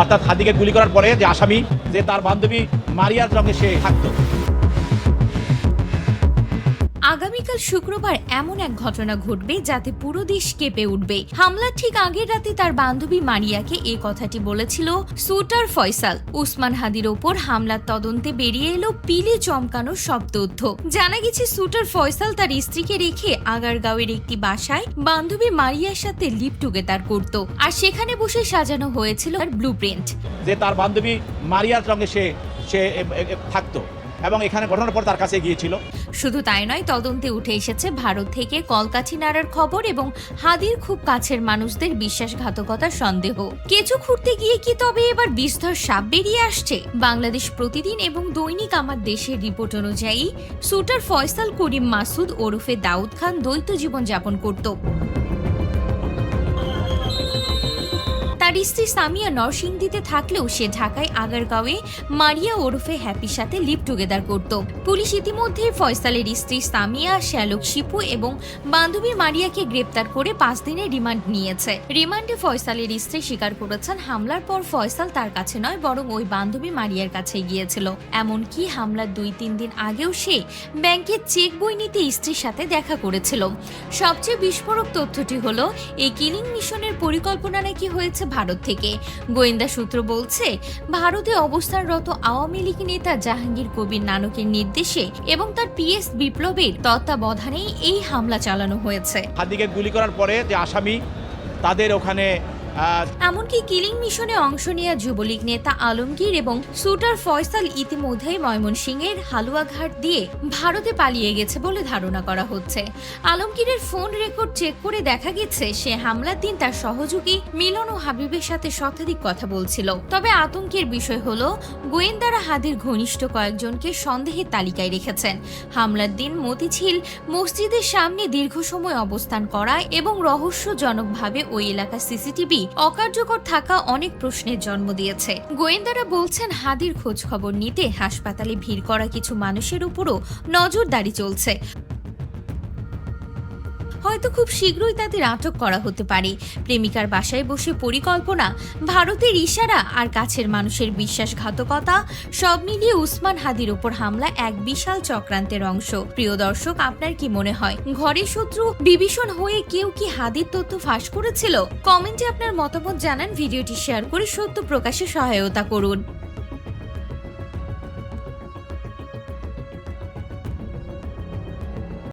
অর্থাৎ হাদিকে গুলি করার পরে যে আসামি যে তার বান্ধবী মারিয়ার রঙে সে থাকতো। আগামীকাল শুক্রবার এমন এক ঘটনা ঘটবে যাতে পুরো দেশ কেঁপে উঠবে। হামলার ঠিক আগের রাতে তার বান্ধবী মারিয়াকে এ কথাটি বলেছিল সুটার ফয়সাল। উসমান হাদির ওপর হামলার তদন্তে বেরিয়ে এলো পিলে চমকানো সব তথ্য। জানা গেছে, সুটার ফয়সাল তার স্ত্রীকে রেখে আগারগাঁওয়ের একটি বাসায় বান্ধবী মারিয়ার সাথে লিপ টুগেদার করত আর সেখানে বসে সাজানো হয়েছিল তার ব্লু প্রিন্ট যে তার বান্ধবী মারিয়ার সঙ্গে সে সে থাকতো। এবং এখানে ঘটনার পর তার কাছে গিয়েছিল। শুধু তাই নয়, তদন্তে উঠে এসেছে ভারত থেকে কলকাঠি নাড়ার খবর এবং হাদির খুব কাছের মানুষদের বিশ্বাসঘাতকতার সন্দেহ। কেঁচো খুঁড়তে গিয়ে কি তবে এবার বিস্তর সাপ বেরিয়ে আসছে? বাংলাদেশ প্রতিদিন এবং দৈনিক আমার দেশের রিপোর্ট অনুযায়ী সুটার ফয়সাল করিম মাসুদ ওরফে দাউদ খান দ্বৈত জীবন যাপন করত। তার স্ত্রী সামিয়া নরসিংদীতে থাকলেও সে ঢাকায় আগারগাঁওয়ে মারিয়া ওরফে হ্যাপির সাথে লিভ টুগেদার করত। পুলিশ ইতিমধ্যে ফয়সালের স্ত্রী সামিয়া, শ্যালক শিপু এবং বান্ধবী মারিয়াকে গ্রেপ্তার করে পাঁচ দিনের রিমান্ড নিয়েছে। রিমান্ডে ফয়সালের স্ত্রী স্বীকার করেছেন, হামলার পর ফয়সাল তার কাছে নয়, বরং ওই বান্ধবী মারিয়ার কাছে গিয়েছিল। এমনকি হামলার দুই তিন দিন আগেও সে ব্যাংকের চেক বই নিতে স্ত্রীর সাথে দেখা করেছিল। সবচেয়ে বিস্ফোরক তথ্যটি হলো, এই কিলিং মিশনের পরিকল্পনা নাকি হয়েছে ভারত থেকে। গোয়েন্দা সূত্র বলছে, ভারতে অবস্থানরত আওয়ামী লীগ নেতা জাহাঙ্গীর কবির নানকের নির্দেশে এবং তার পিএস বিপ্লবের তত্ত্বাবধানেই এই হামলা চালানো হয়েছে। গুলি করার পরে যে আসামি, তাদের ওখানে এমনকি কিলিং মিশনে অংশ নেওয়া যুবলীগ নেতা আলমগীর এবং সুটার ফয়সাল ইতিমধ্যেই ময়মনসিংহের হালুয়াঘাট দিয়ে ভারতে পালিয়ে গেছে বলে ধারণা করা হচ্ছে। আলমগীরের ফোন রেকর্ড চেক করে দেখা গেছে, সে হামলার দিন তার সহযোগী মিলন ও হাবিবের সাথে শতাধিক কথা বলছিল। তবে আতঙ্কের বিষয় হলো, গোয়েন্দারা হাদির ঘনিষ্ঠ কয়েকজনকে সন্দেহের তালিকায় রেখেছেন। হামলার দিন মতিঝিল মসজিদের সামনে দীর্ঘ সময় অবস্থান করা এবং রহস্যজনকভাবে ওই এলাকার সিসিটিভি অকার্যকর থাকা অনেক প্রশ্নের জন্ম দিয়েছে। গোয়েন্দারা বলছেন, হাদির খোঁজ খবর নিতে হাসপাতালে ভিড় করা কিছু মানুষের উপরও নজরদারি চলছে। হয়তো খুব শীঘ্রই তাদের আটক করা হতে পারে। প্রেমিকার বাসায় বসে পরিকল্পনা, ভারতের ইশারা আর কাছের মানুষের বিশ্বাসঘাতকতা, সব মিলিয়ে উসমান হাদির ওপর হামলা এক বিশাল চক্রান্তের অংশ। প্রিয় দর্শক, আপনার কি মনে হয়, ঘরের শত্রু বিভীষণ হয়ে কেউ কি হাদির তথ্য ফাঁস করেছিল? কমেন্টে আপনার মতামত জানান, ভিডিওটি শেয়ার করে সত্য প্রকাশে সহায়তা করুন।